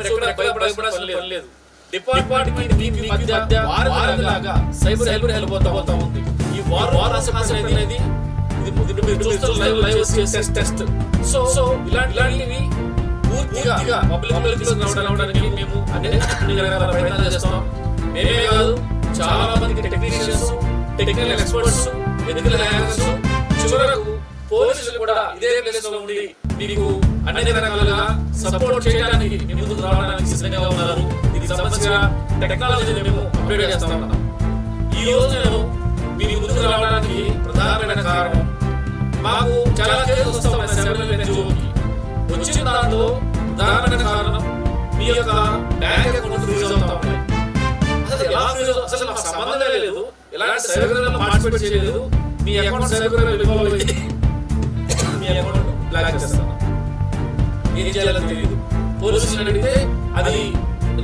మీరు ఎక్కడ భయపడాల్సిన పని లేదు. డిపార్ట్మెంట్ మీకు మధ్య వారలాగా సైబర్ సైబర్ హెల్ప్ పోతా పోతా ఉంది. ఈ వార్ వార్ అనేది అనేది ఇది ఇది మీరు చూస్తున్న live live test test so so ఇలాంటి ఇలాంటివి పూర్తిగా పబ్లిక్ పబ్లిక్ రావడానికి మేము రకాల ప్రయత్నాలు చేస్తాం. మేమే కాదు చాలా మంది technicians technical experts medical hackers చివరకు పోలీసులు కూడా ఇదే ప్లేస్లో ఉండి మీకు అన్ని రకాలుగా సపోర్ట్ చేయడానికి మీ ముందుకు రావడానికి సిద్ధంగా ఉన్నారు. ఇది సమస్య టెక్నాలజీని మేము అప్డేట్ చేస్తా ఉన్నాం. ఈ రోజు నేను మీ ముందుకు రావడానికి ప్రధానమైన కారణం మాకు చాలా కేసులు వస్తామని సెవెన్ ఎన్జిఓకి వచ్చిన దాంట్లో ప్రధానమైన కారణం మీ యొక్క బ్యాంక్ అకౌంట్ ఫ్రీజ్ అవుతా ఉన్నాయి. అసలు ఎలా ఫ్రీజ్ అసలు మాకు సంబంధమే లేదు. ఎలాంటి సైబర్ పార్టిసిపేట్ చేయలేదు. మీ అకౌంట్ సైబర్ మీ అకౌంట్ బ్లాక్ చేస్తాను ఏం చేయాలని తెలియదు పోలీసులు అడిగితే అది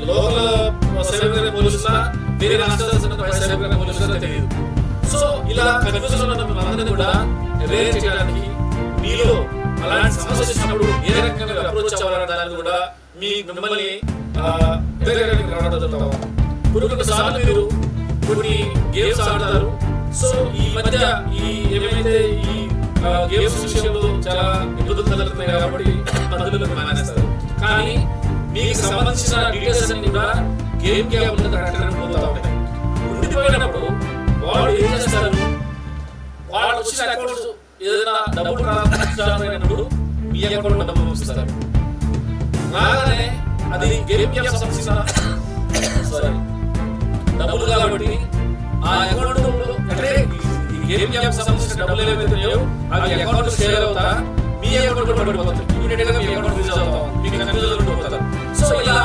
లోకల్ సైబర్ పోలీసులా వేరే రాష్ట్రాల సైబర్ పోలీసుల తెలియదు సో ఇలా కన్ఫ్యూజన్ ఉన్న మనందరినీ కూడా వేరే చేయడానికి మీలో అలాంటి సమస్య వచ్చినప్పుడు ఏ రకంగా అప్రోచ్ అవ్వాలన్న దాన్ని కూడా మీ మిమ్మల్ని ఎదగడానికి రావడం జరుగుతాం కొన్ని కొన్ని సార్లు మీరు కొన్ని గేమ్స్ ఆడతారు. సో ఈ మధ్య ఈ ఏమైతే ఈ గేమ్స్ విషయంలో చాలా ఇబ్బందులు కలుగుతున్నాయి కాబట్టి మందులకు మానేస్తారు. కానీ మీకు సంబంధించిన డీటెయిల్స్ అన్ని కూడా గేమ్కి పోతా ఉంటాయి. ఉండిపోయినప్పుడు వాళ్ళు ఏం చేస్తారు? వాళ్ళు వచ్చిన అకౌంట్స్ ఏదైనా డబ్బులు మీ అకౌంట్ డబ్బులు పంపిస్తారు. రాగానే అది గేమ్కి సంబంధించిన సారీ డబ్బులు కాబట్టి ఆ అకౌంట్ అంటే సంబంధించిన డబ్బులు అవి అకౌంట్ షేర్ అవుతా? మీ అకౌంట్ కూడా పడిపోతుంది. ఇమీడియట్గా మీ అకౌంట్ అవుతా. మీకు కన్ఫ్యూజన్ ఉండిపోతారు సో ఇలా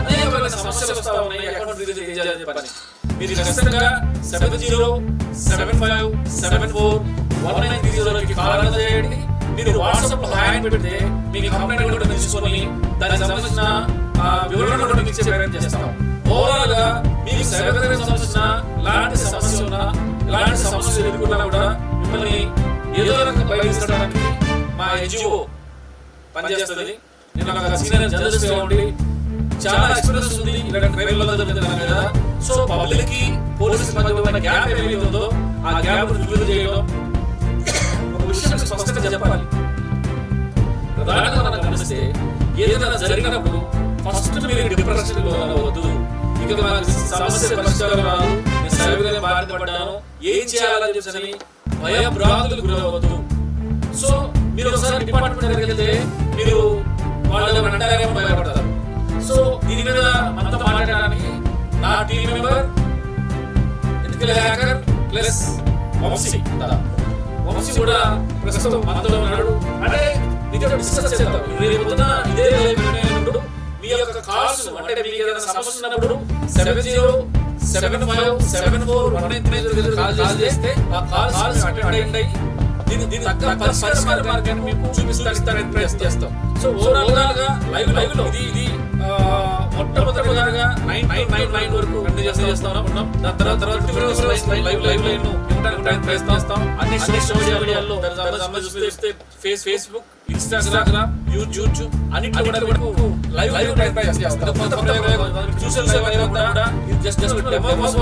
అనేకమైన సమస్యలు వస్తా ఉన్నాయి. అకౌంట్ చేయాలని పని. మీరు ఖచ్చితంగా seven zero seven five seven four one nine three జీరోకి కాల్ చేయండి. మీరు వాట్సాప్ హాయ్ అని పెడితే మీ కంప్లైంట్ కూడా తీసుకొని దానికి సంబంధించిన ఆ, వివరణ కూడా మీకు ఇచ్చే ప్రయత్నం చేస్తాం. ఓవరాల్గా మీకు సంబంధించిన సమస్య ఉన్నా ఎలాంటి సమస్యలు ఎదుర్కొన్నా కూడా మిమ్మల్ని ఏదో రకంగా బయటించడానికి మా ఎన్జిఓ పనిచేస్తుంది. నేను ఒక సీనియర్ జర్నలిస్ట్గా ఉండి చాలా ఎక్స్పీరియన్స్ ఉంది ఇలాంటి క్రైమ్లో జరుగుతున్నాను కదా సో పబ్లిక్కి పోలీస్ మధ్య ఉన్న గ్యాప్ ఏమైతే ఉందో ఆ గ్యాప్ రివ్యూ చేయడం ఒక విషయం స్పష్టంగా చెప్పాలి. ప్రధానంగా మనం గమనిస్తే ఏదైనా జరిగినప్పుడు ఫస్ట్ మీరు డిప్రెషన్లో అవ్వద్దు ఇక నాకు సమస్య పరిష్కారం రాదు. నేను సైబర్ బాధపడ్డాను ఏం చేయాలని చెప్పని భయభ్రాంతులకు గురవద్దు సో మీరు ఒకసారి డిపార్ట్మెంట్ దగ్గరికి వెళ్తే మీరు వాళ్ళు అంటారేమో భయపడతారు. సో దీని మీద మనతో మాట్లాడడానికి నా team member ethical hacker plus Vamshi. ఉన్నారు. వంశీ కూడా ప్రస్తుతం మనతో ఉన్నాడు. అంటే మీతో డిస్కస్ చేద్దాం. రేపు పొద్దున ఇదే లైవ్ మీ యొక్క కాల్స్ అంటే మీకు ఏదైనా సమస్య ఉన్నప్పుడు seven zero seven five seven four one nine three call చేస్తే ఆ కాల్స్ అటెండ్ అయ్యి దీని దీని తగ్గ పరిష్కార మార్గాన్ని మీకు చూపిస్తానికి ప్రయత్నం చేస్తాం సో ఓవరాల్గా లైవ్ లైవ్లో ఇది ఇది మొట్టమొదటిగా నైన్ నైన్ నైన్ నైన్ వరకు కంటిన్యూ చేస్తూ చేస్తాం ఉన్నాం దాని తర్వాత తర్వాత లైవ్ లైవ్ లైవ్ ఇవ్వడానికి ప్రయత్నం చేస్తాం అన్ని సోషల్ మీడియాలో చూస్తే ఫేస్ ఫేస్బుక్ ఇన్స్టాగ్రామ్ యూట్యూబ్ అన్నిట్లో కూడా మనకు లైవ్ లైవ్ ప్రయత్నం చేస్తాం. కొత్త ప్రయోగం చూసే లైవ్ కూడా జస్ట్ జస్ట్ డెమో కోసం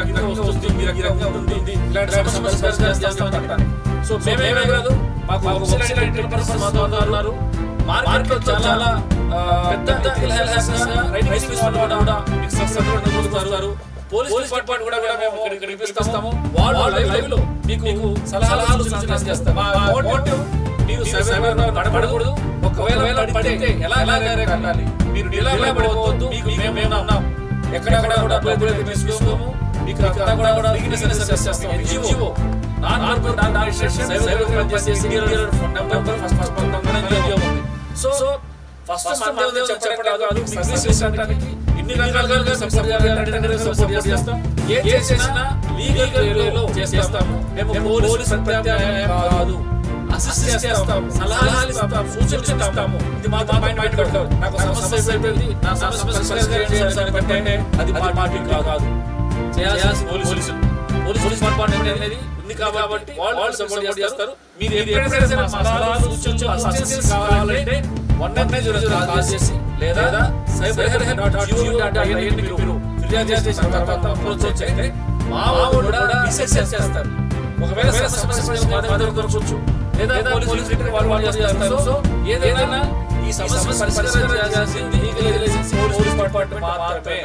రకంగా వస్తుంది ఉంటుంది ఇలాంటి సమస్యలు చేస్తాం అంటారు. సో మేమే కాదు మాకు ఉన్నారు మార్కెట్లో చాలా పెద్ద కూడా పోలీస్ డిపార్ట్మెంట్ కూడా కూడా మేము ఇక్కడ ఇప్పిస్తాము. వాళ్ళు లైవ్ లైవ్లో మీకు సలహాలు సూచనలు చేస్తాం మీరు సైబర్ పడకూడదు ఒకవేళ పడితే ఎలా కట్టాలి? మీరు మీకు మేము ఉన్నాం. ఎక్కడెక్కడ కూడా అభివృద్ధి తీసుకోము మీకు అంతా కూడా కూడా చేస్తాం. ఎన్జిఓ. నాన్ కార్పొరేట్ ఆర్గనైజేషన్ చేసే fund number first first number NGO. ఉంది సో సో ఫస్ట్ మన చెప్పడం కాదు. చేసడానికి ఇన్ని రకాలుగా సపోర్ట్ చేయాలంటే సపోర్ట్ చేస్తాం. ఏ చేసినా లీగల్ వేలో చేస్తాము. మేము పోలీస్ ప్రత్యామ్నాయం కాదు అసిస్ట్ చేస్తాము. సలహాలు ఇస్తాము. సూచనలు ఇది మా మైండ్ మైండ్ కొట్టారు. నాకు సమస్య అయిపోయింది. నా సమస్య పరిష్కారం చేయాలని అంటే అది మా మాట కాదు. చేయాల్సిన పోలీసులు పోలీస్. పోలీస్. డిపార్ట్మెంట్ అనేది ఉంది కాబట్టి వాళ్ళు సపోర్ట్ చేస్తారు. మీరు ఎప్పుడైనా సరే సలహాలు సూచనలు అసిస్టెన్స్ కావాలంటే one nine nine zero zero call చేసి లేదా cyber help dot G O dot I N మీరు ఫిర్యాదు చేసిన తర్వాత అప్రోచ్ అయితే మా వాళ్ళు కూడా రీసెర్చ్ చేస్తారు. ఒకవేళ సమస్య పరిష్కారం దొరకవచ్చు. లేదా రిటర్న్ వాళ్ళు చేస్తారు సో ఏదైనా ఈ సమస్య పరిష్కారం చేయాల్సింది పోలీస్ డిపార్ట్మెంట్ మాత్రమే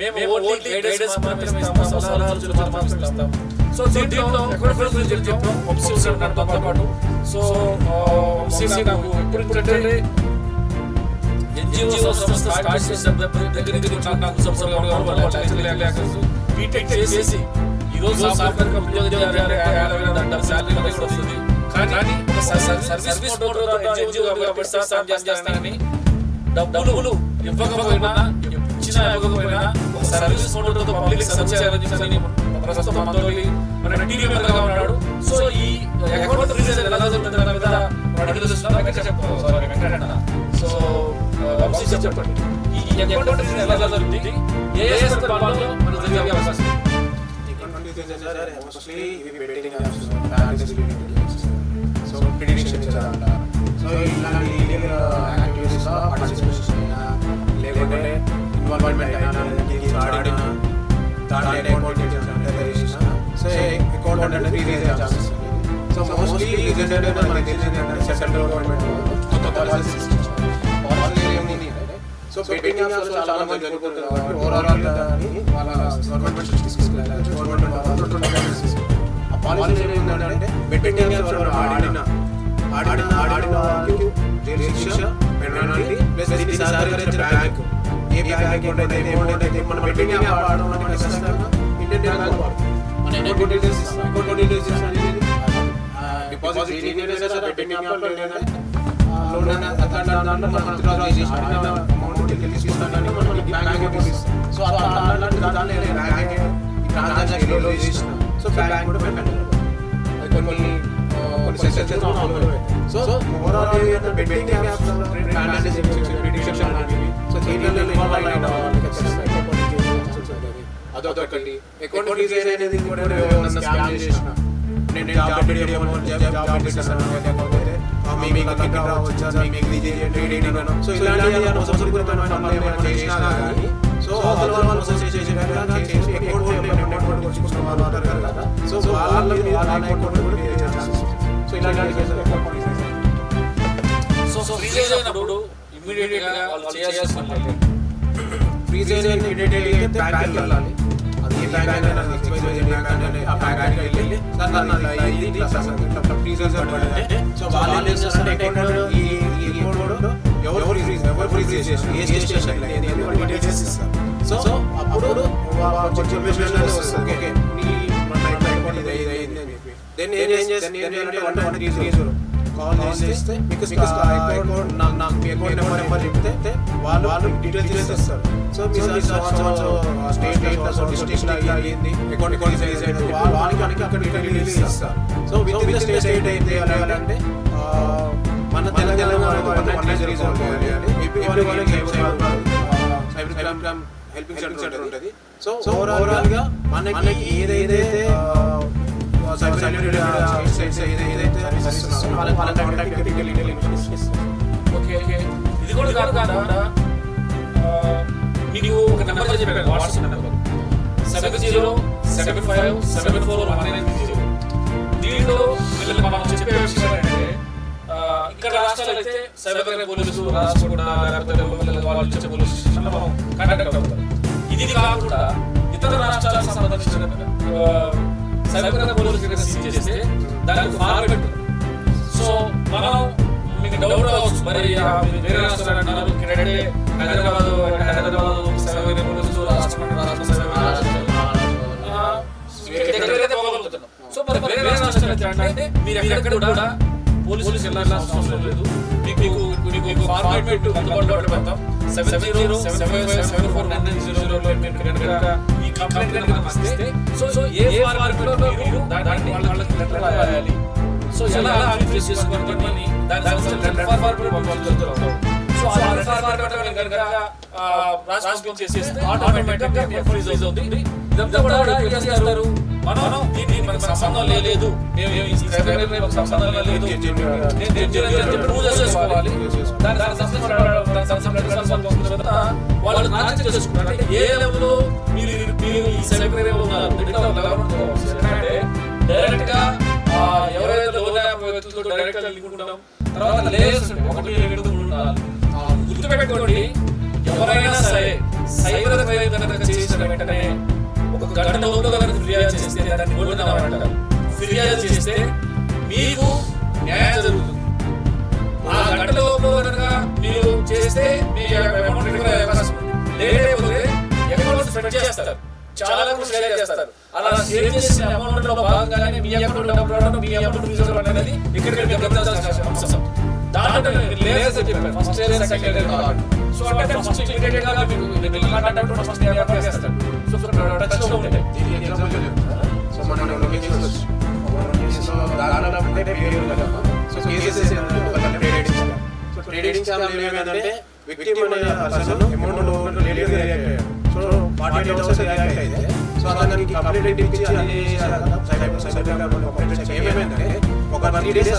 మేము ఓన్లీ గైడెన్స్ మాత్రమే ఇస్తాము సలహాలు మాత్రమే ఇస్తాము సో దీంట్లో ఎక్కడ గురించి చెప్తాం వంశీ ఉన్నాడు నాతో పాటు సో ఆ, వంశీ నాకు ఇప్పుడు ఇప్పుడు ఎన్జిఓ సంస్థ స్టార్ట్ చేసినప్పుడు దగ్గర దగ్గర నాకు సంవత్సరాలు బీటెక్ చేసి ఈ రోజు సాఫ్ట్వేర్ కంపెనీ ఉద్యోగం చేయాలి యాభై వేల వస్తుంది సర్వీస్ కాబట్టి సార్ సాయం చేస్తానని డబ్బులు ఇవ్వకపోయినా ఇచ్చిన ఇవ్వకపోయినా ఒక సర్వీస్ మోటార్తో పబ్లిక్ సర్వీస్ చేయాలని చెప్పి ప్రస్తుతం మనతోటి మన టీవీ మెంబర్గా ఉన్నాడు. సో ఈ అకౌంట్ రీజన్ ఎలా జరుగుతుంది దాని మీద అడుగులు చూస్తున్నారు వెంకట చెప్పు. సారీ వెంకటన్న సో వంశీ చెప్పండి. ఈ అకౌంట్ రీజన్ ఎలా జరుగుతుంది? ఏ ఏ సందర్భాల్లో మనకు జరిగే అవకాశం ఉంది? మోస్ట్లీ ఇవి betting apps banks so prediction so ఇలాంటి ఇల్లీగల్ యాక్టివిటీస్ పార్టిసిపేషన్ అయినా లేకుంటే ఇన్వాల్వ్మెంట్ అయినా గేమ్స్ ఆడినా దాంట్లో అకౌంట్ డీటెయిల్స్ సో అకౌంట్ అంటే reason chances so mostly reason మనకి తెలిసింది సెంట్రల్ గవర్నమెంట్ కొత్త పాలసీస్ పాలసీ ఏముంది సో బెట్టింగ్ యాప్స్ చాలా మంది జరుగుతుంది కాబట్టి ఓవరాల్ వాళ్ళ గవర్నమెంట్ తీసుకెళ్ళాలి గవర్నమెంట్ ఆ పాలసీ ఏముందంటే బెట్టింగ్ యాప్స్ ఆడిన సో అలాంటి దాంట్లో ట్రాన్సాక్షన్ సో బ్యాంక్ కూడా పెట్టండి కొన్ని ఆ, so overall betting apps prediction so దీనిలో ఇన్వాల్వ్ అయిన అదొకటి అకౌంట్ అనేది కూడా స్కామ్ చేసిన నేను జాబ్ జాబ్ పెట్టేసాను లేకపోతే మీకు లక్కీ రావచ్చా మీకు ఇది ట్రేడింగ్ సో ఇలాంటి చేసినా కానీ సో వాళ్ళు చేసి అకౌంట్ నెట్వర్క్ వాళ్ళు వాళ్ళ కూడా సో ఇలాంటి సో ఫ్రీజ్ అయినప్పుడు ఇమ్మీడియట్గా వాళ్ళు చేయాల్సిన పని. ఫ్రీజ్ అయిన ఇమీడియట్లీ అయితే బ్యాంక్ వెళ్ళాలి. అది ఏ బ్యాంక్ అయినా ఎక్స్పైజ్ బ్యాంక్ అయినా ఆ బ్యాంక్ వెళ్ళి సార్ ఇది ఫ్రీజ్ సో వాళ్ళు ఏం చేస్తారంటే అకౌంట్ ఈ ఈ అకౌంట్ ఎవరు ఫ్రీజ్ ఎవరు ఫ్రీజ్ చేసేసి ఏ స్టేషన్ డీటెయిల్స్ ఇస్తారు సో అప్పుడు కొంచెం వస్తుంది. ఓకే దెన్ ఏం చేస్తే ఏం చేయాలంటే one one three three zero call చేస్తే మీకు అకౌంట్ నాకు మీ అకౌంట్ నెంబర్ నెంబర్ చెప్తే వాళ్ళు వాళ్ళు డీటెయిల్స్ చేసేస్తారు సో మీ స్టేట్ డిస్ట్రిక్ట్ అయ్యింది. అకౌంట్ అకౌంట్ సైజ్ అయితే వాళ్ళు వాళ్ళకి మనకి అక్కడ డీటెయిల్స్ ఇస్తారు. సో విత్ స్టేట్ స్టేట్ అంటే మన తెలంగాణ వన్ నైన్ జీరో చేయాలి. ఏపీ వాళ్ళకి cyber cyber crime helping centre ఉంటుంది. సో ఓవరాల్గా మనకి ఏదైతే ఇది కూడా కాదు కాకుండా మీకు ఒక నెంబర్ చెప్పాను WhatsApp number seven zero seven five seven four one nine zero దీంట్లో వీళ్ళకి మనం చెప్పే విషయం ఏంటంటే ఇక్కడ రాష్ట్రాలు అయితే సైబర్ క్రైమ్ పోలీసు రాష్ట్ర లేకపోతే వాళ్ళు మనం అవుతాం ఇది కాకుండా ఇతర రాష్ట్రాలకు సంబంధించిన సైబర్ క్రైమ్ చేస్తే దానికి సో మనం మీకు డౌట్ అవ్వచ్చు మరి వేరే రాష్ట్రాలు అంటున్నారు హైదరాబాద్ హైదరాబాద్ సైబర్ పోలీసు రాష్ట్రం సో మరి వేరే రాష్ట్రాలు అంటే మీరు ఎక్కడ కూడా పోలీసులు వెళ్ళాల్సిన అవసరం లేదు. మీకు మీకు ఫార్మేట్ అందుబాటులో పెడతాం seven zero seven five seven four nine nine zero zero మీరు కనుక ఈ కంప్లైంట్ కనుక ఇస్తే సో సో ఏ ఫార్మేట్లో మీరు దాన్ని వాళ్ళకి లెటర్ రాయాలి. సో ఎలా చేసుకోవాలి? దాని దాని ఫార్మేట్ సో కనుక ఆటోమేటిక్ అవుతుంది ఇదంతా కూడా ఏం చేస్తారు మనం మనకు సంబంధం లేదు మేము ఈ సంబంధం లేదు నేను ప్రూవ్ దాని వాళ్ళు అంటే ఏ లెవెల్ మీరు మీరు ఈ సబ్స్క్రైబర్ ఉన్నారు డైరెక్ట్గా ఎవరైతే వ్యక్తులతో డైరెక్ట్గా లింక్ ఉంటాం తర్వాత లేయర్స్ ఒకటి రెండు మూడు నాలుగు. గుర్తుపెట్టుకోండి ఎవరైనా సరే సైబర్ క్రైమ్ కనుక చేసిన వెంటనే ఒక గంట లోపల కనుక ఫిర్యాదు చేస్తే దాన్ని ఓడినామని ఫిర్యాదు చేస్తే మీకు న్యాయం జరుగుతుంది. ఆ గంట లోపల కనుక మీరు చేస్తే మీ అమౌంట్ రికవర్ అయ్యే అవకాశం ఉంది. లేట్ అకౌంట్ స్ప్రెడ్ చేస్తారు. చాలా కూడా షేర్ చేస్తారు. అలా షేర్ చేసిన అమౌంట్లో భాగంగానే మీ అకౌంట్ డబ్బులు మీ అకౌంట్ యూజ్ అనేది ఇక్కడ మీరు గమనించాల్సిన అంశం దాంట్లో లేయర్స్ చెప్పారు first layer second layer so అంటే ఫస్ట్ ఇమీడియట్గా మీకు బిల్ కాంటాక్ట్ ఫస్ట్ అప్లై చేస్తారు సో టచ్లో ఉంటాయి దీనికి ఎగ్జాంపుల్ చెప్తారా? సో మనం రెండు కేసెస్ వచ్చి ఒక రెండు కేసెస్లో దాదాపు ఉంటే పేరు ఉంది కదా. సో కేసెస్ ఏంటంటే ఒక ట్రేడింగ్ స్కామ్. సో ట్రేడింగ్ స్కామ్లో ఏమైందంటే విక్టిమ్ అనే పర్సన్ అమౌంట్ లేట్గా రియాక్ట్ అయ్యాడు. So forty eight hours react అయితే సో అతనికి కంప్లీట్ ఇచ్చి అన్ని చేశారు సైబర్ సైబర్ క్రైమ్ కంప్లీట్ చేసి ఏమైందంటే ఒక త్రీ డేస్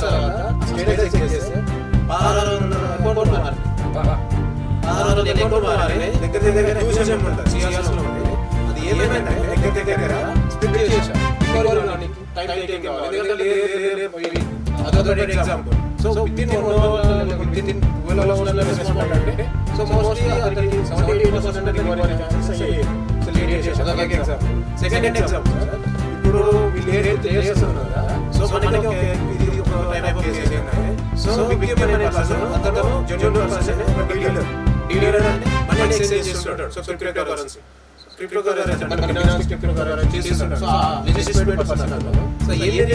స్టేటస్ పదహారు వందల అకౌంట్ మారింది. పదహారు వందల అకౌంట్ మారింది. దగ్గర దగ్గర యూజ్ ఉంటుంది సిఆర్ఎస్లో ఉంది అది ఏమైందంటే దగ్గర దగ్గర స్ప్లిట్ చేశారు రికవరీ రావడానికి టైం టేకింగ్ కావాలి ఎందుకంటే లే లే లే పోయి అదొకటి example so within within twelve అవర్స్లో రెస్పాండ్ అంటే సో మోస్ట్లీ అతనికి seventy eight percent recovery chances so late చేశారు అదొక ఎగ్జాంపుల్ సెకండ్ ఎగ్జాంపుల్ ఇప్పుడు వీళ్ళు ఏదైతే చేస్తున్నారు సో మనకి ఇది ఒక టైప్ ఏంటంటే సో అనే పర్సన్ అతను జెన్యున్ పర్సన్ ఒక డీలర్ డీలర్ అంటే మనీ ఎక్స్చేంజ్ చేస్తుంటాడు so cryptocurrency cryptocurrency మన ఫైనాన్స్ క్రిప్టో కరెన్సీ చేస్తుంటాడు సో ఆ పర్సన్ సో ఏం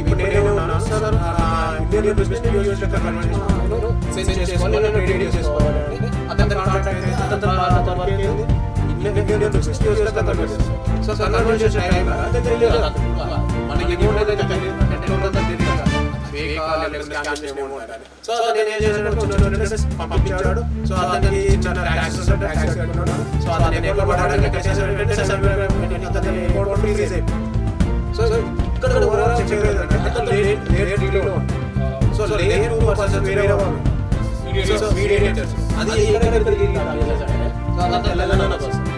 ఇప్పుడు నేను ఉన్నాను సార్ ఇండియన్ బిజినెస్ చేసుకోవాలి నేను చేసుకోవాలి అతని కాంటాక్ట్ అయితే అతని వర్క్ ఏంది సో కన్వర్షన్ చేసే టైం సో నేను ఏం చేశాను పంపించాడు సో అతనికి ట్యాక్స్ ట్యాక్స్ కట్టుకున్నాడు సో అతను ఫ్రీజ్ అయిపోయింది సో ఇక్కడ ఓవరాల్ చెక్ అతను లేట్ లేట్ డీలో సో లేట్ టూ వేరే వాళ్ళు అది ఎక్కడ సో అతను తెలంగాణ పర్సన్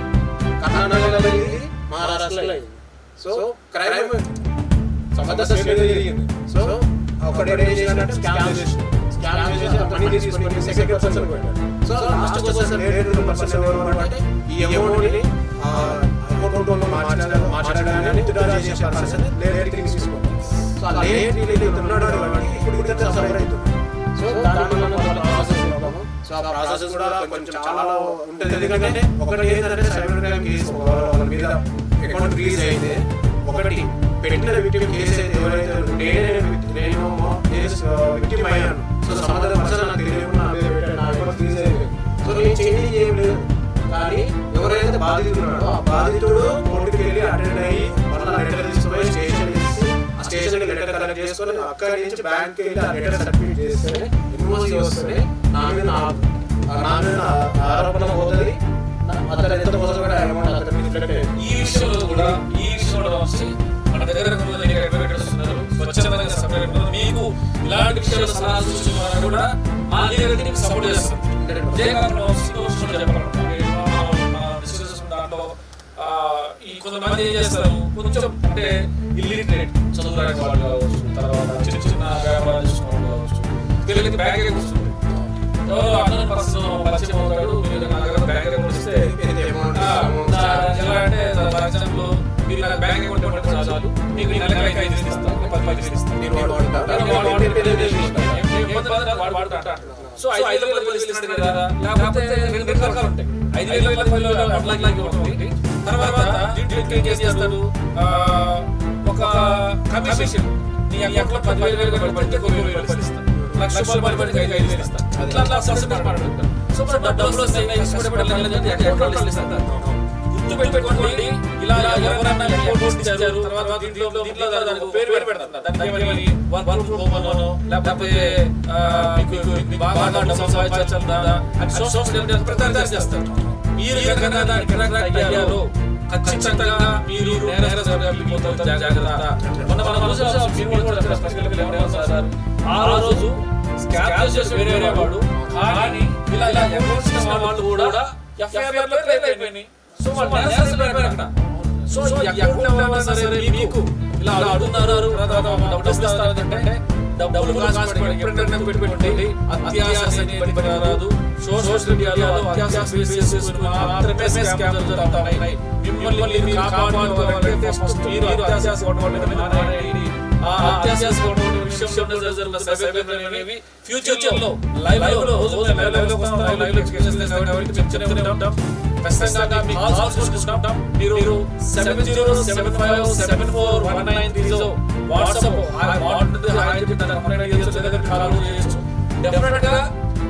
కర్ణాటకలో మహారాష్ట్రలో సో క్రైమ్ జరిగింది సో చేయాలంటే స్కామ్ స్కామ్ చేసి మనీ తీసుకొని సెకండ్ పర్సన్ పోయాడు. So last person late person ఎవరు అంటే ఈ అమౌంట్ని అకౌంట్లో మార్చడం మార్చడానికి విత్డ్రా చేసే పర్సన్ లేట్ తీసుకుంటాడు సో ఆ లేట్ రిలీజ్ ఉన్నాడు కాబట్టి ఇప్పుడు ఇతను సఫర్ అవుతుంది సో దాని మనం ప్రాసెస్ సో ఆ ప్రాసెస్ కూడా కొంచెం చాలా ఉంటుంది. ఎందుకంటే ఒకటి ఏంటంటే సైబర్ క్రైమ్ కేసు వాళ్ళ మీద అకౌంట్ ఫ్రీజ్ అయితే ఒకటి పెట్టిన విక్టిమ్ కేసు అయితే ఎవరైతే నేనే నేను కేసు విక్టిమ్ అయ్యాను సో సమాధానం పర్సన్ నాకు తెలియకుండా నా పేరు పెట్టాను నా అకౌంట్ ఫ్రీజ్ అయిపోయింది సో నేను చేంజ్ ఏం లేదు. కానీ ఎవరైతే బాధితుడు ఉన్నాడో ఆ బాధితుడు కోర్టుకి వెళ్ళి అటెండ్ అయ్యి వాళ్ళ లెటర్ తీసుకుని స్టేషన్ ఇచ్చి ఆ స్టేషన్కి లెటర్ కలెక్ట్ చేసుకొని అక్కడి నుంచి బ్యాంక్కి వెళ్ళి ఆ లెటర్ సబ్మిట్ చేస్తే ఇన్వాయిస్ వస్తే నా మీద నా- నా మీద ఆరోపణ పోతుంది. అతను ఎంత మోసగాడు అమౌంట్ అతను రిఫ్లెక్ట్ ఈ విషయంలో కూడా ఈ విషయంలో వస్తే మన దగ్గర సపరేట్ మీకు ఇలాంటి విషయాలు సలహా సూచన కూడా మా దగ్గర టీం సపోర్ట్ చేస్తాం దాంట్లో ఈ కొంతమంది ఏం చేస్తారు? కొంచెం అంటే ఇల్లిటరేట్ చదువురాని వాళ్ళు కావచ్చు తర్వాత చిన్న చిన్న వ్యాపారాలు చేసుకున్న వాళ్ళు కావచ్చు వీళ్ళకి బ్యాంక్ వస్తుంది. అతను అన్న పరిచయం అవుతాడు మీరు నా దగ్గర బ్యాంక్ ఇస్తే అంటే మీరు నాకు బ్యాంక్ అకౌంట్ ఇవ్వండి చాలు. మీకు నెలకి ఐదు ఐదు వేలు ఇస్తాను. పది ఇస్తాను. నేను. సో ఐదు వేలు కదా. లేకపోతే రెండు రెండు రకాలు ఉంటాయి. ఐదు వేలు తర్వాత దీంట్లో ఏం ఒక కమిషన్. నీ పది వేలు పడితే కొన్ని వేలు వేలు ఇస్తాను లక్ష రూపాయలు పడితే ఐదు ఐదు వేలు ఇస్తాను అట్లా సో డబ్బులు వస్తాయి కష్టపడి పెట్టాలి అంటే గుర్తు పెట్టుకోండి. ఇలా ఎవరన్నా ఇచ్చారు తర్వాత దీంట్లో దీంట్లో దానికి పేరు పేరు పెడతారు దానికి ఏమని వర్క్ హోమ్ అనో లేకపోతే మీకు బాగా అని సోషల్ ప్రచారం చేస్తారు. మీరు కనుక దానికి అయ్యారు ఖచ్చితంగా మీరు నేరస్తులుగా జాగ్రత్త. మొన్న సార్. ఆ రోజు స్కామ్ చేసి వేరే వాడు కానీ ఇలా ఇలా ఎవరు వాళ్ళు కూడా ఎఫ్ఐఆర్లో అయిపోయినాయి. సో సో సరే మీకు ఇలా అడుగుతున్నారు డబ్బులు ఇస్తారంటే డబ్బులు కాసి ఎప్పుడైనా పెట్టుకోండి. అత్యాశ అనేది పనికిరాదు సోషల్ మీడియాలో అత్యాశ బేస్ చేసుకుని మాత్రమే స్కామ్ జరుగుతా ఉన్నాయి మిమ్మల్ని మీరు కాపాడుకోవాలంటే ఫస్ట్ మీరు అత్యాశ కొట్టుకోవడం మానేయండి ఆ అత్యాశ కొట్టుకోవడం విషయంలో జరుగుతున్న సైబర్ అనేవి ఫ్యూచర్లో లైవ్లో రోజు లైవ్లో లైవ్లో చేస్తాం ఖచ్చితంగా కాల్స్ మీరు seven zero seven five seven four one nine three zero WhatsApp call చేయొచ్చు డెఫినెట్గా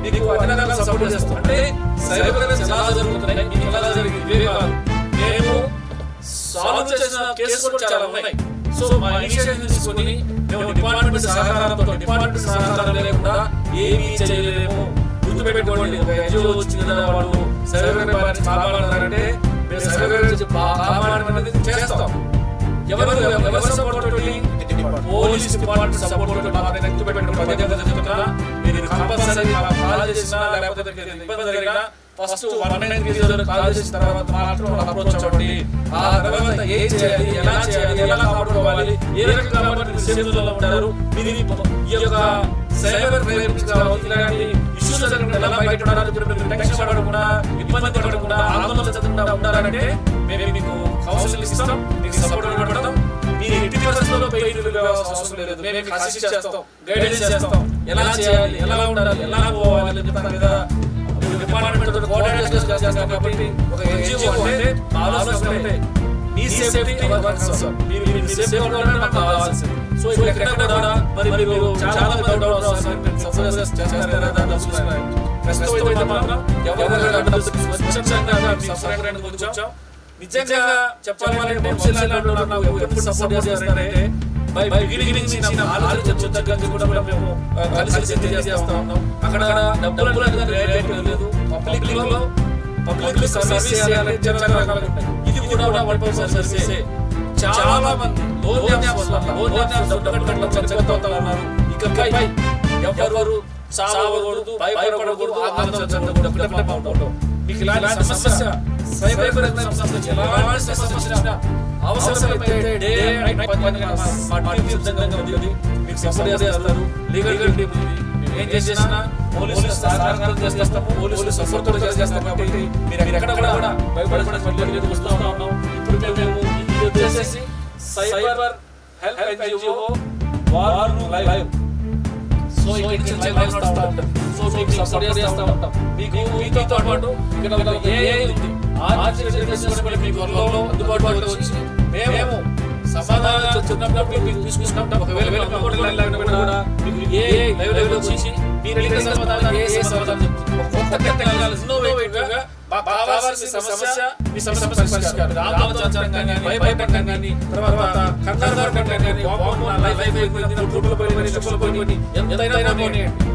మీకు అన్ని రకాల సపోర్ట్ చేస్తాం అంటే సైబర్ క్రైమ్స్ ఎలా జరుగుతున్నాయి మీకు ఎలా జరిగింది మేము సాల్వ్ చేసిన కేసులు కూడా చాలా ఉన్నాయి సో మా తీసుకొని మేము డిపార్ట్మెంట్ సహకారంతో డిపార్ట్మెంట్ సహకారం లేకుండా ఏమీ చేయలేము గుర్తుపెట్టుకోండి. ఒక ఎన్జిఓ వచ్చింది వాళ్ళు సైబర్ క్రైమ్ కాపాడాలంటే మేము సైబర్ క్రైమ్ నుంచి చేస్తాం. ఎవరు ఎవరు సపోర్ట్ పోలీస్ డిపార్ట్మెంట్ సపోర్ట్ తోటి మాకు పదే పదే చెప్తున్నా మీరు కంపల్సరీ కాల్ చేసినా లేకపోతే ఇబ్బంది జరిగినా first one nine three call చేసిన తర్వాత మాత్రం అప్రోచ్ అవ్వండి. ఆ తర్వాత ఏం చేయాలి ఎలా చేయాలి ఎలా కాపాడుకోవాలి ఏ రకంగా కాపాడుకునే ఉంటారు మీరు ఈ యొక్క సైబర్ కావచ్చు ఇలాంటి ఇష్యూస్ జరగకుండా టెన్షన్ పడకుండా ఇబ్బంది పడకుండా ఆందోళన చెందకుండా ఉండాలంటే మేము మీకు కౌన్సిల్ ఇస్తాం మీకు సపోర్ట్ పడతాం. మీరు ఎట్టి పరిస్థితుల్లో బయట అవసరం లేదు. మేము మీకు అసిస్ట్ చేస్తాం గైడెన్స్ చేస్తాం. ఎలా చేయాలి ఎలా ఉండాలి ఎలా పోవాలి అని చెప్పిన మీద డిపార్ట్మెంట్తో కోఆర్డినేట్ చేస్తాం కాబట్టి ఒక ఎన్జిఓ అంటే ఆలోచన ఉంటే మీ సేఫ్టీ మీరు మీరు సేఫ్టీ ఉండడం మాకు కావాల్సింది. సో ఇక్కడ కూడా మరి మీరు చాలా మంది చేస్తారా. చూస్తున్నారు ప్రస్తుతం అయితే మాత్రం ఎవరు స్వచ్ఛంగా వచ్చాం. నిజంగా చెప్పాలంటే వంశీలా లాంటి నాకు ఎప్పుడు సపోర్ట్ చేస్తారంటే బై ఆలోచన కూడా మేము చేస్తా ఉన్నాం. అక్కడ డబ్బులు లేదు. పబ్లిక్లో పబ్లిక్ సర్వీస్ చేయాలంటే చాలా రకాలుగా ఉంటాయి. ఇది కూడా వన్ పర్సెంట్ సర్వీసే చాలా మంది ఎవరు సావకూడదు భయపడకూడదు ఆందోళన చెందకూడదు మీకు ఇలాంటి సమస్య సైబర్ సమస్య ఎలాంటి సమస్య వచ్చినా అవసరమైతే డే నైట్ మా టీం సిద్ధంగా ఉంది మీకు సపోర్ట్ చేస్తారు లీగల్ టీం ఉంది ఏం చేసినా పోలీసులు సహకారం చేస్తాము పోలీసులు సపోర్ట్ కాబట్టి మీరు ఎక్కడ కూడా భయపడకుండా వస్తూ ఉన్నాం ఇప్పుడు మేము సైబర్ హెల్ప్ ఎన్జిఓ వారు లైవ్. సో ఇక్కడ చిన్న లైవ్ నడుస్తూ ఉంటుంది సో మీకు సపోర్ట్ చేస్తూ ఉంటాం. మీకు మీతో పాటు ఇక్కడ ఒక ఏఐ ఉంది. ఆర్టిఫిషియల్ ఇంటెలిజెన్స్ మీకు త్వరలో అందుబాటులో వచ్చి మేము సమాధానం చెప్తున్నప్పుడు మీరు తీసుకుంటాం. ఒకవేళ వేల కంప్యూటర్ లైన్ లేకపోయినా కూడా మీకు ఏ లైవ్ లైవ్ వచ్చి మీరు అడిగిన సమాధానం ఏ సమాధానం చెప్తున్నారు ఒక కొత్త టెక్నాలజీ ఇన్నోవేటివ్ కావాల్సిన సమస్య మీ సమస్య పరిష్కారం. ఆందోళన చెందడం కానీ భయపడడం కానీ తర్వాత కంగారు పడడం కానీ వామ్మో, నా లైఫ్ అయిపోయింది నా ఫుడ్లు పోయి చెప్పులు పోయి ఎంతైనా పోనీయండి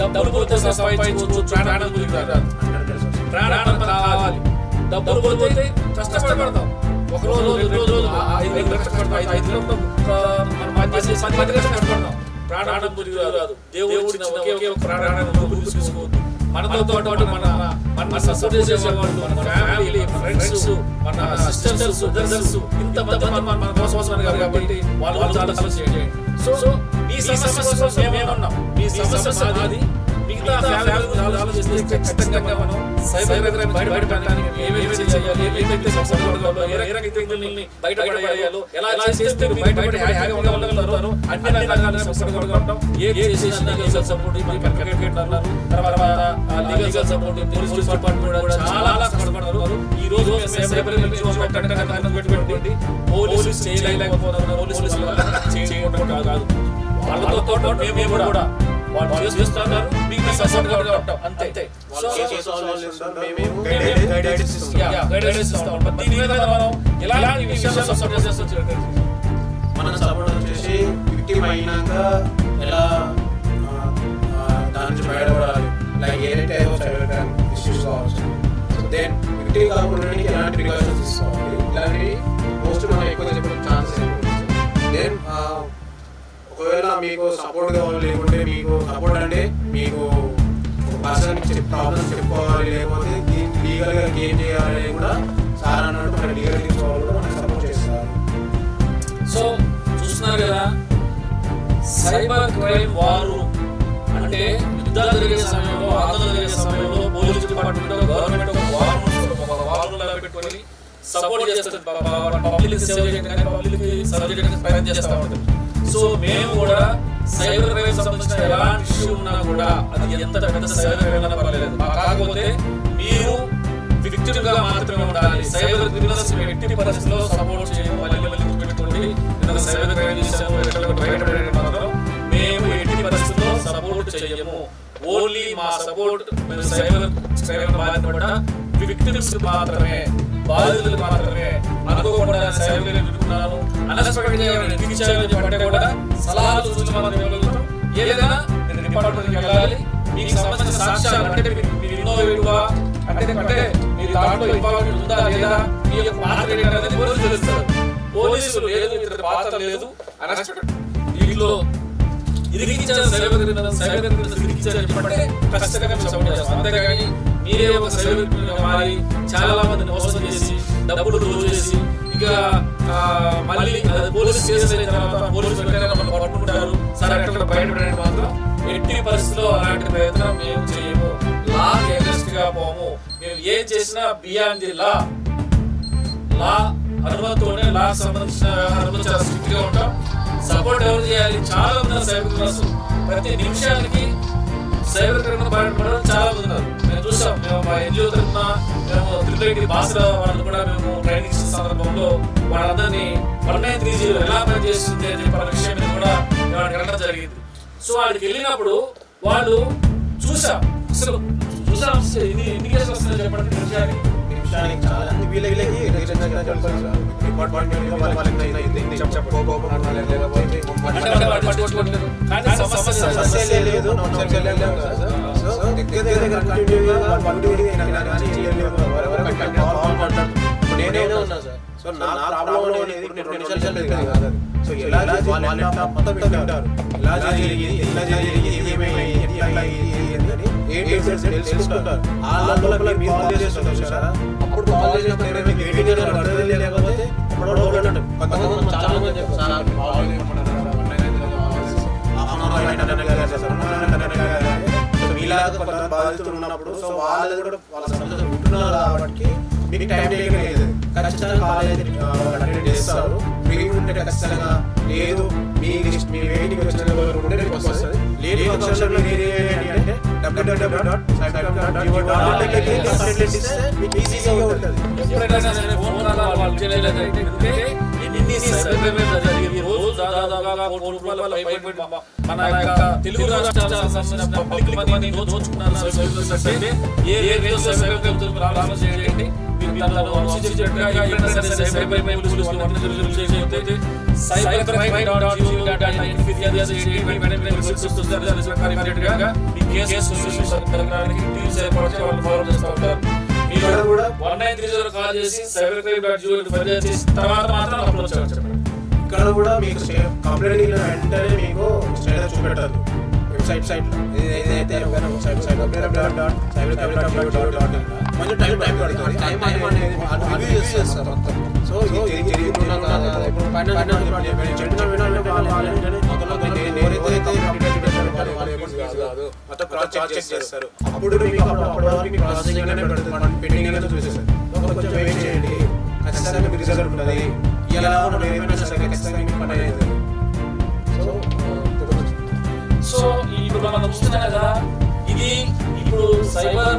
డబ్బులు పోతే సంపాదించుకోవచ్చు గురించి రాదు ప్రాణాలు కావాలి డబ్బులు పోతే కష్టపడతాం. ఒక రోజు రెండు రోజులు ఆ ఐదు ఐదు లక్షలు కష్టపడతాం. ఐదు లక్షలు మనం పని చేసి పది పది లక్షలు కష్టపడతాం. ప్రాణాలు గురించి రాదు. దేవుడు ఇచ్చిన ఒకే ఒక ప్రాణాన్ని గురించి చూసుకోవద్దు మనతో పాటు మన మన సపోర్ట్ చేసేవాళ్ళు మన ఫ్యామిలీ ఫ్రెండ్స్ మన సిస్టర్స్ బ్రదర్స్ ఇంత మన మన కోసం ఉన్నారు కాబట్టి వాళ్ళు వాళ్ళు చాలా చేయండి. సో సో మీ సమస్య కోసం మేమేమన్నాం? మీ సమస్య మాది. ఖచ్చితంగా మనం సైబర్ క్రైమ్ బయటపడడానికి ఏమేమి చేయాలి ఏమైతే సమస్యలు ఏ రకంగా మిమ్మల్ని బయటపడేయాలో ఎలా చేస్తే మీరు బయటపడి హ్యాపీగా ఉండగలుగుతారో అన్ని రకాల సమస్యలు ఉంటాం ఏ చేసినా లీగల్ సపోర్ట్ మీరు క్రికెట్ అన్నారు. తర్వాత లీగల్ సపోర్ట్ పోలీస్ డిపార్ట్మెంట్ కూడా చాలా కష్టపడుతున్నారు ఈ రోజు సైబర్ పెట్టుకోండి చేయలేకపోతున్నారు కాదు వాళ్ళతో మేము కూడా వాళ్ళు చేస్తున్నారు అంతే. మనం సపోర్ట్ వచ్చేసి విక్టిమ్ అయినాక ఎలా దాని నుంచి బయటపడాలి? లైక్ ఏదైతే సైబర్ క్రైమ్ ఇష్యూస్ కావచ్చు? సో దెన్ విక్టిమ్ కాకుండా ఎలాంటి ప్రికాషన్స్ తీసుకోవాలి? ఇలాంటివి మోస్ట్ మనం ఎక్కువ చెప్పడం ఛాన్సెస్ దెన్ ఒకవేళ మీకు సపోర్ట్ కావాలి లేకుంటే మీకు సపోర్ట్ అంటే మీకు ఒక పర్సన్ ప్రాబ్లమ్స్ చెప్పుకోవాలి లేకపోతే దీన్ని లీగల్గా గేమ్ చేయాలి కూడా సార్ అన్నట్టు మన లీగల్ తీసుకోవాలి కూడా మనకు సపోర్ట్ చేస్తారు. సో చూస్తున్నారు కదా సైబర్ క్రైమ్ వారు అంటే యుద్ధాలు జరిగే సమయంలో ఆందోళన జరిగే సమయంలో పోలీస్ డిపార్ట్మెంట్ గవర్నమెంట్ ఒక వారు ఒక వార్ పెట్టుకొని సపోర్ట్ చేస్తారు పబ్లిక్ సేవ చేయడానికి పబ్లిక్ సర్వ్ చేయడానికి ప్రయత్నం చేస్తూ ఉంటుంది. సో మేము కూడా సైబర్ క్రైమ్ సంబంధించిన ఎలాంటి ఇష్యూ ఉన్నా కూడా అది ఎంత పెద్ద సైబర్ క్రైమ్ అయినా పర్లేదు కాకపోతే మీరు విక్టిమ్గా మాత్రమే ఉండాలి. సైబర్ క్రిమినల్స్ ఎట్టి పరిస్థితుల్లో సపోర్ట్ చేయడం మళ్ళీ మళ్ళీ గుర్తుపెట్టుకోండి నేను సైబర్ క్రైమ్ చేశాము ఎక్కడ బయటపడే మాత్రం మేము ఎట్టి పరిస్థితుల్లో సపోర్ట్ చేయము. ఓన్లీ మా సపోర్ట్ మేము సైబర్ క్రైమ్ బారిన విక్టిమ్స్ మాత్రమే. బాధితులు మాత్రమే. అనుకోకుండా సేవలు క్రైమ్ విడుకున్నాను అన్ఎక్స్పెక్టెడ్ చెప్పంటే కూడా సలహాలు సూచనలు ఇవ్వగలుగుతాం. ఏదైనా నేను డిపార్ట్మెంట్కి వెళ్ళాలి. మీకు సంబంధించిన సాక్ష్యాలు అంటే మీరు మీరు ఇన్నోవేటివ్ అంటే అంటే మీరు దాంట్లో ఇన్వాల్వ్మెంట్ ఉందా లేదా? మీ యొక్క పాత్ర ఏంటి పోలీసులు తెలుస్తారు. పోలీసులు లేదు ఇతర పాత్ర లేదు. అన్ఎక్స్పెక్టెడ్ దీంట్లో ఇరిగించారు సైబర్ సైబర్ క్రిమినల్ ఇరిగించారు చెప్పంటే ఖచ్చితంగా మేము సపోర్ట్ చేస్తాం అంతేగాని మీరే ఒక మారి చాలా మందిని మోసం చేసి డబ్బులు రోజు చేసి ఇంకా మళ్ళీ అది పోలీసు కేసు అయిన తర్వాత పోలీసు మనం పట్టుకుంటారు. సరే అక్కడ బయటపడే మాత్రం ఎట్టి పరిస్థితుల్లో అలాంటి ప్రయత్నం మేము చేయము. లా అగెన్స్ట్గా పోము. మేము ఏం చేసినా బియాండ్ ది లా. లా అనుమతితోనే లా సంబంధించిన వ్యవహారంలో చాలా స్ట్రిక్ట్గా ఉంటాం. సపోర్ట్ ఎవరు చేయాలి? చాలా ఉన్నారు సైబర్ క్రిమినల్స్ ప్రతి నిమిషానికి సైబర్ క్రిమినల్ బారిన చాలా మంది ఉన్నారు. మేము చూసాం మేము మా ఎన్జిఓ తరఫున మేము త్రిపుల్ బాసర వాళ్ళు కూడా మేము ట్రైనింగ్ ఇచ్చిన సందర్భంలో వాళ్ళందరినీ వన్ నైన్ త్రీ జీరో ఎలా పనిచేస్తుంది అని చెప్పిన విషయం మీద కూడా మేము వెళ్ళడం జరిగింది. సో వాళ్ళకి వెళ్ళినప్పుడు వాళ్ళు చూసాం. అసలు చూసాం ఇది ఇండికేషన్ కేసులు చెప్పడానికి చెప్పండి నిమిషానికి వీళ్ళకి లేదు సో ఉన్నా సార్? సో నా ప్రాబ్లం అనేది సో ఎలా వాళ్ళు మొత్తం వింటారు ఎలా జరిగింది ఎలా జరిగింది ఏమేమి ఎట్లా ఇది అని తెలుసుకుంటారు. ఆ లోపల మీరు చేస్తుంటారు సార్ అప్పుడు కాల్ చేసినప్పుడు మీకు లేకపోతే కొంతమంది చాలా మంది చెప్తారు సార్ కాల్ మీలాగా బాధితులు ఉన్నప్పుడు సో వాళ్ళు కూడా వాళ్ళ సమస్యలు ఉంటున్నారు కాబట్టి మీకు టైం లేదు. ఖచ్చితంగా కాలేజ్ అటెండ్ చేస్తారు. ఫ్రీ ఉంటే ఖచ్చితంగా లేదు మీ మీ వెయిటింగ్ వచ్చిన ఉంటే మీకు వస్తుంది. లేని పక్షంలో ఎప్పుడైనా సరే ఫోన్ కాల్ వాళ్ళు చేయలేదు మన తెలుగు రాష్ట్రాలకు ఏ ఏ రేంజ్ సైబర్ చేయండి క్రైమ్ క్రైమ్ కూడా one nine three zero call చేసి సైబర్ క్రైమ్ డాట్ జీరో ఫిర్యాదు చేసి తర్వాత మాత్రం అప్లోడ్ చేయాలి ఇక్కడ కూడా మీకు కంప్లైంట్ ఇచ్చిన వెంటనే మీకు స్టేటస్ చూపెట్టదు వెబ్సైట్ సైట్ ఏదైతే cyber cyber dot dot cyber cyber dot dot dot కొంచెం టైం టైం పడుతుంది టైం రివ్యూ చేస్తారు మొత్తం సో ఇప్పుడు పైన మొత్తం క్రాస్ చెక్ చేస్తారు అప్పుడు మీకు అప్పుడు అప్పటి వరకు మీకు ప్రాసెసింగ్ అనే పెడుతుంది మనం పెండింగ్ అనేది చూసేస్తారు కొంచెం వెయిట్ చేయండి ఖచ్చితంగా మీకు రిజల్ట్ ఉంటుంది ఇలా ఉన్న ఏమైనా సరే ఖచ్చితంగా మీకు పని అయ్యేది సో ఇప్పుడు మనం చూస్తున్నాం కదా ఇది ఇప్పుడు సైబర్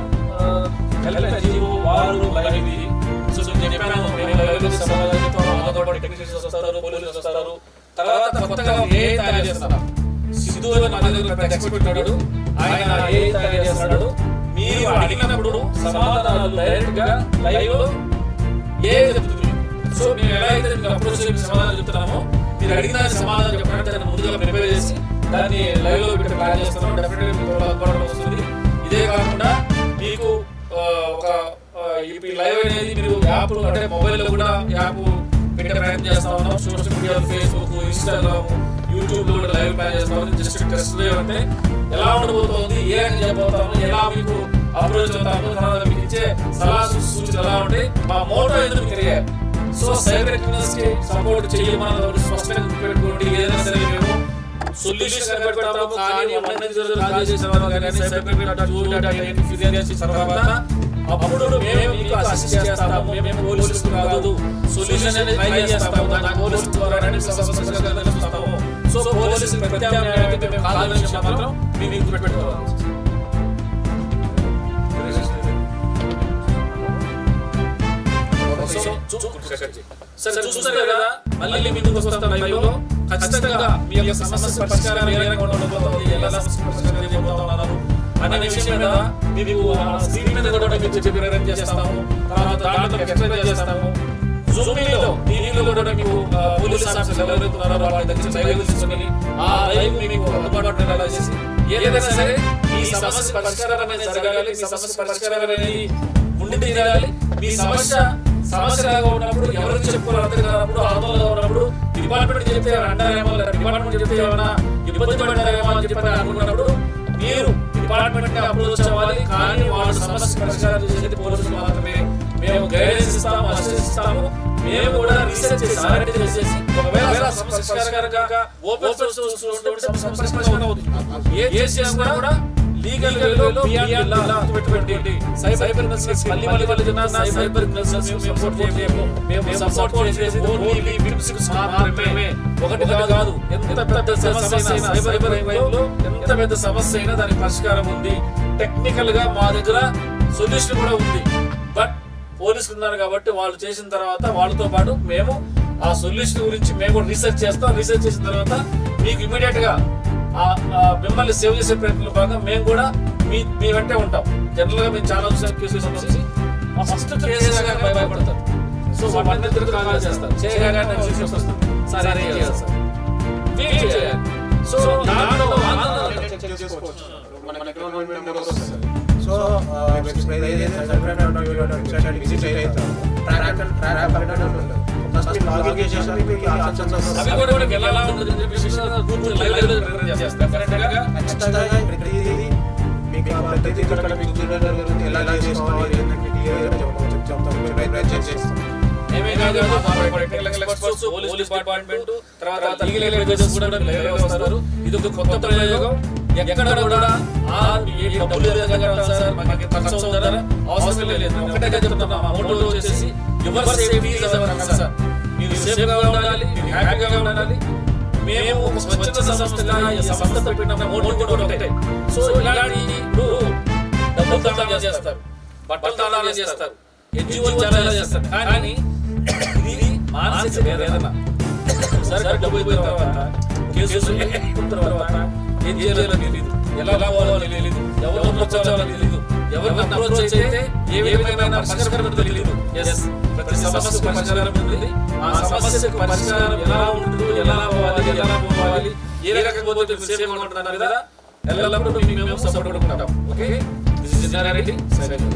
జీవో వాళ్ళు లైవ్ సో నేను చెప్పాను టెక్నీషియన్స్ వస్తారు పోలీసులు వస్తారు తర్వాత కొత్తగా ఏ తయారు సిద్ధు దగ్గర ఎక్స్పర్ట్ ఉన్నాడు ఆయన ఏ తయారు చేస్తున్నాడు మీరు అడిగిన సమాధానాలు డైరెక్ట్గా లైవ్లో ఏ చెప్తుంది సో మేము ఎలా అయితే మీకు అప్రోచ్ సమాధానం చెప్తున్నామో మీరు అడిగిన సమాధానం చెప్పడానికి దాన్ని ముందుగా ప్రిపేర్ చేసి దాన్ని లైవ్లో పెట్టి ప్లాన్ చేస్తున్నాం డెఫినెట్ మీకు వస్తుంది ఇదే కాకుండా ఒక ఆ, ఈ లైవ్ అనేది మీరు యాప్ అంటే మొబైల్లో కూడా యాప్ పెట్టే ప్రయత్నం చేస్తా ఉన్నాం. సోషల్ మీడియా ఫేస్బుక్ ఇన్స్టాగ్రామ్ యూట్యూబ్లో కూడా లైవ్ ప్లాన్ చేస్తా ఉన్నాం. జస్ట్ టెస్ట్ అంటే ఎలా ఉండబోతోంది ఏ అని చెప్పబోతాము ఎలా మీకు అప్రోచ్ అవుతాము తర్వాత మీకు ఇచ్చే సలహా సూ- సూచనలు ఎలా ఉంటాయి మా మోటో ఎందుకు తెలియాలి సో సైబర్ క్రిమినల్స్కి సపోర్ట్ చేయమని స్పష్టంగా పెట్టుకోండి ఏదైనా సరే మేము సొల్యూషన్ కనిపెడతాము కానీ అప్పుడు మేము మీకు అసిస్ట్ చేస్తాము మేము పోలీసులు కాదు. సొల్యూషన్ అనేది ట్రై చేస్తాము దాన్ని పోలీసుల ద్వారా సమస్యగా తెలుస్తాము సో పోలీసులు ప్రత్యామ్నాయానికి మేము కాల్ చేసిన మాత్రం మేము మీకు పెట్టుకోవాలి. సో చూ- సరే చూస్తారు కదా మళ్ళీ ముందుకు వస్తాం లైవ్లో ఖచ్చితంగా మీ యొక్క సమస్య పరిష్కారం ఏ రకంగా ఉండబోతుంది ఎలా సమస్య పరిష్కారం చేయబోతున్నారు అనే విషయం మీద మీకు స్క్రీన్ మీద కూడా మీకు చెప్పి ప్రేరణ చేస్తాము. తర్వాత దాంట్లో ఎక్స్ప్లెయిన్ చేస్తాము. జూమ్లో టీవీలో కూడా మీకు పోలీస్ ఆఫీసర్లు ఎవరైతే వాళ్ళ దగ్గర లైవ్ తీసుకొని ఆ లైవ్ మీకు అందుబాటులో ఎలా చేసి ఏదైనా సరే ఈ సమస్య పరిష్కారం అనేది జరగాలి మీ సమస్య పరిష్కారం అనేది ఉండి తీరాలి. మీ సమస్య సమస్యగా ఉన్నప్పుడు ఎవరు చెప్పుకోవాలి అర్థం కానప్పుడు ఆందోళనగా ఉన్నప్పుడు డిపార్ట్మెంట్ చెప్తే అంటారేమో లేదా డిపార్ట్మెంట్ చెప్తే ఏమైనా ఇబ్బంది పడ్డారేమో అని చెప్పి అనుకున్నప్పుడు మీరు డిపార్ట్మెంట్ అప్రోచ్ అవ్వాలి. కానీ వాళ్ళ సమస్య పరిష్కారం చేసేది పోలీసులు మాత్రమే. మేము గైడెన్స్ ఇస్తాము అసిస్ట్ ఇస్తాము. మేము కూడా రీసెర్చ్ చేసి ఆర్ఎండి చేసేసి ఒకవేళ సమస్య పరిష్కారం పరిష్కారంగా ఓపెన్ సోర్స్ ఉన్నటువంటి సమస్య పరిష్కారం అవుతుంది. ఏ చేసినా కూడా లీగల్ వేలో బియాండ్ లా పెట్టుకోండి సైబర్ క్రిమినల్స్ మళ్ళీ మళ్ళీ మళ్ళీ చెప్తున్నా సైబర్ క్రిమినల్స్ మేము సపోర్ట్ చేయలేము. మేము సపోర్ట్ చేసేది ఓన్లీ విక్టిమ్స్ మాత్రమే. ఒకటి కాదు ఎంత పెద్ద సమస్య అయినా సైబర్ క్రైమ్లో ఎంత పెద్ద సమస్య అయినా దానికి పరిష్కారం ఉంది. టెక్నికల్గా మా దగ్గర సొల్యూషన్ కూడా ఉంది. బట్ పోలీసులు ఉన్నారు కాబట్టి వాళ్ళు చేసిన తర్వాత వాళ్ళతో పాటు మేము ఆ సొల్యూషన్ గురించి మేము కూడా రీసెర్చ్ చేస్తాం. రీసెర్చ్ చేసిన తర్వాత మీకు ఇమీడియట్గా మిమ్మల్ని సేవ్ చేసే ప్రయత్నంలో భాగంగా మేము కూడా మీ మీ వెంటే ఉంటాం. జనరల్గా మేము చాలా కేసులు సంబంధించి ఫస్ట్ భయపడతారు. సో వాళ్ళందరూ తిరిగి కాల్ చేస్తారు? చేయగానే వస్తుంది సార్ చేయాలి. సో దాంట్లో సో వెబ్సైట్ విజిట్ అవుతారు పోలీస్ డిపార్ట్మెంట్ తర్వాత లీగల్ అడ్వైజర్స్ కూడా వస్తారు. ఇది ఒక కొత్త ప్రయోగం. ఎక్కడ కూడా? డబ్బులు సార్ మాకు ఖర్చు అవసరం లేదు ఒకటే చెప్తున్నా మా వచ్చేసి యువర్ సేఫ్టీ ఇస్ అవర్ మీరు ఉండాలి మీరు హ్యాపీగా ఉండాలి. మేము ఒక సంస్థగా ఈ సంస్థ పెట్టిన మోటో కూడా ఒకటే. సో ఇలాంటి డబ్బులు దానం చేస్తారు బట్టలు చేస్తారు ఎన్జిఓ చాలా చేస్తారు. కానీ ఇది మానసిక వేదన. డబ్బు అయిపోయిన తర్వాత తర్వాత ఏం చేయాలో తెలియదు ఎలా పోవాలో తెలియదు ఎవరు అప్రోచ్ తెలియదు ఎవరిని అప్రోచ్ అయితే ఏ విధమైన పరిష్కారం తెలియదు ఎస్ ప్రతి సమస్యకు పరిష్కారం ఉంది ఆ సమస్యకు పరిష్కారం ఎలా ఉంటుంది ఎలా పోవాలి ఎలా పోవాలి ఏ రకంగా పోతే సేఫ్గా ఉంటున్నారు కదా ఎల్లప్పుడూ మేము సపోర్ట్ ఉంటాం. Okay this is Reddy silent